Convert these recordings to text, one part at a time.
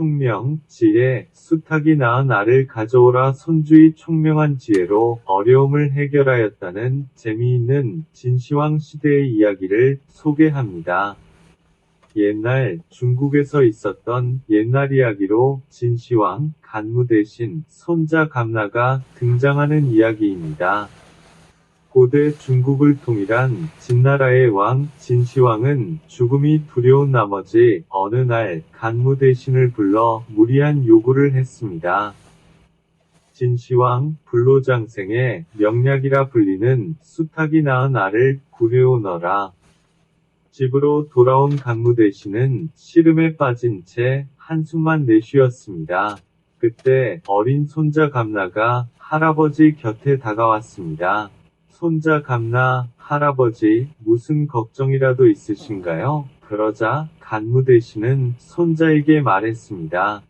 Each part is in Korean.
총명, 지혜, 수탉이 낳은 알을 가져오라 손주의 총명한 지혜로 어려움을 해결하였다는 재미있는 진시황 시대의 이야기를 소개합니다. 옛날 중국에서 있었던 옛날 이야기로 진시황, 간무 대신 손자 감나가 등장하는 이야기입니다. 고대 중국을 통일한 진나라의 왕 진시황은 죽음이 두려운 나머지 어느 날 간무 대신을 불러 무리한 요구를 했습니다. 진시황 불로장생의 명약이라 불리는 수탉이 낳은 알을 구해오너라. 집으로 돌아온 간무 대신은 시름에 빠진 채 한숨만 내쉬었습니다. 그때 어린 손자 감나가 할아버지 곁에 다가왔습니다. 손자 감나, 할아버지, 무슨 걱정이라도 있으신가요? 그러자 간무 대신은 손자에게 말했습니다.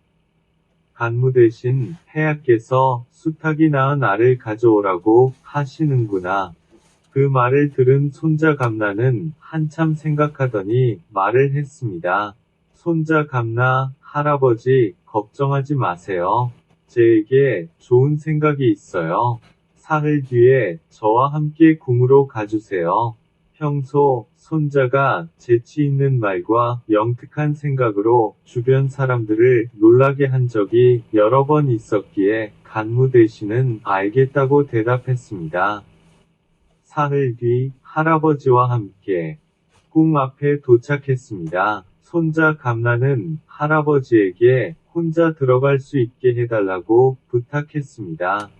간무 대신 폐하께서 수탉이 낳은 알을 가져오라고 하시는구나. 그 말을 들은 손자 감나는 한참 생각하더니 말을 했습니다. 손자 감나, 할아버지, 걱정하지 마세요. 제에게 좋은 생각이 있어요. 사흘 뒤에 저와 함께 궁으로 가주세요. 평소 손자가 재치 있는 말과 영특한 생각으로 주변 사람들을 놀라게 한 적이 여러 번 있었기에 간무 대신은 알겠다고 대답했습니다. 사흘 뒤 할아버지와 함께 궁 앞에 도착했습니다. 손자 감나는 할아버지에게 혼자 들어갈 수 있게 해달라고 부탁했습니다.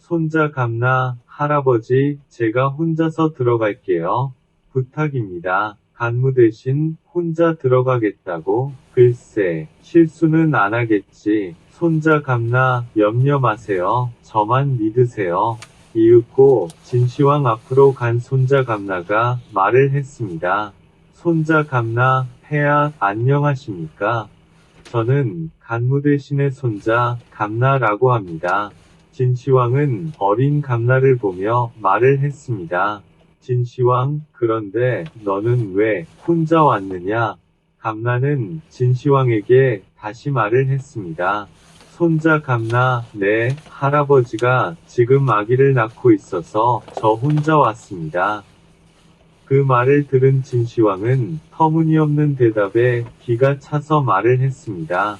손자 감나, 할아버지, 제가 혼자서 들어갈게요. 부탁입니다. 간무 대신 혼자 들어가겠다고? 글쎄, 실수는 안 하겠지. 손자 감나, 염려 마세요. 저만 믿으세요. 이윽고 진시황 앞으로 간 손자 감나가 말을 했습니다. 손자 감나, 폐하, 안녕하십니까? 저는 간무 대신의 손자 감나라고 합니다. 진시황은 어린 감나를 보며 말을 했습니다. 진시황, 그런데 너는 왜 혼자 왔느냐? 감나는 진시황에게 다시 말을 했습니다. 손자 감나, 네, 할아버지가 지금 아기를 낳고 있어서 저 혼자 왔습니다. 그 말을 들은 진시황은 터무니없는 대답에 기가 차서 말을 했습니다.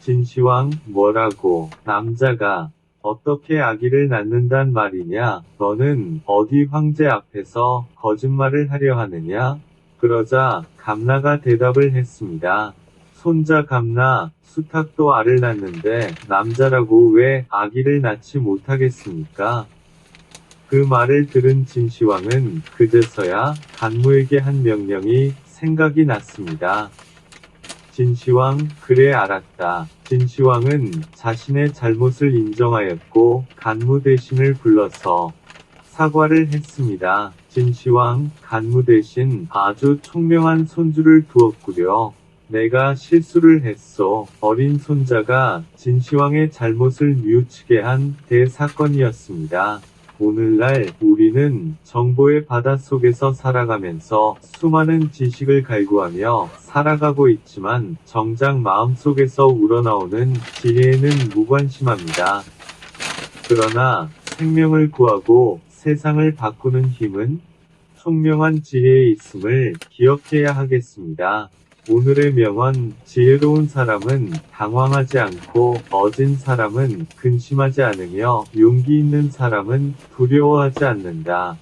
진시황, 뭐라고, 남자가, 어떻게 아기를 낳는단 말이냐? 너는 어디 황제 앞에서 거짓말을 하려 하느냐? 그러자 감나가 대답을 했습니다. 손자 감나, 수탉도 알을 낳는데 남자라고 왜 아기를 낳지 못하겠습니까? 그 말을 들은 진시황은 그제서야 간무에게 한 명령이 생각이 났습니다. 진시황, 그래 알았다. 진시황은 자신의 잘못을 인정하였고 간무 대신을 불러서 사과를 했습니다. 진시황, 간무 대신 아주 총명한 손주를 두었구려. 내가 실수를 했소. 어린 손자가 진시황의 잘못을 뉘우치게 한 대사건이었습니다. 오늘날 우리는 정보의 바닷속에서 살아가면서 수많은 지식을 갈구하며 살아가고 있지만 정작 마음속에서 우러나오는 지혜에는 무관심합니다. 그러나 생명을 구하고 세상을 바꾸는 힘은 총명한 지혜에 있음을 기억해야 하겠습니다. 오늘의 명언, 지혜로운 사람은 당황하지 않고 어진 사람은 근심하지 않으며 용기 있는 사람은 두려워하지 않는다.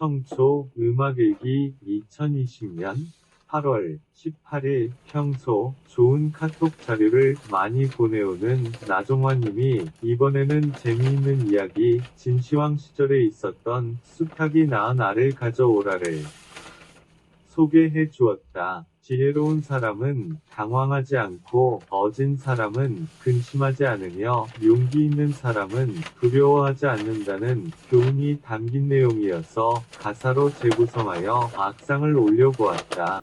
청초 음악일기 2020년 8월 18일 평소 좋은 카톡 자료를 많이 보내오는 나종환님이 이번에는 재미있는 이야기 진시황 시절에 있었던 숱하기 낳은 알을 가져오라를 소개해 주었다. 지혜로운 사람은 당황하지 않고 어진 사람은 근심하지 않으며 용기 있는 사람은 두려워하지 않는다는 교훈이 담긴 내용이어서 가사로 재구성하여 악상을 올려보았다.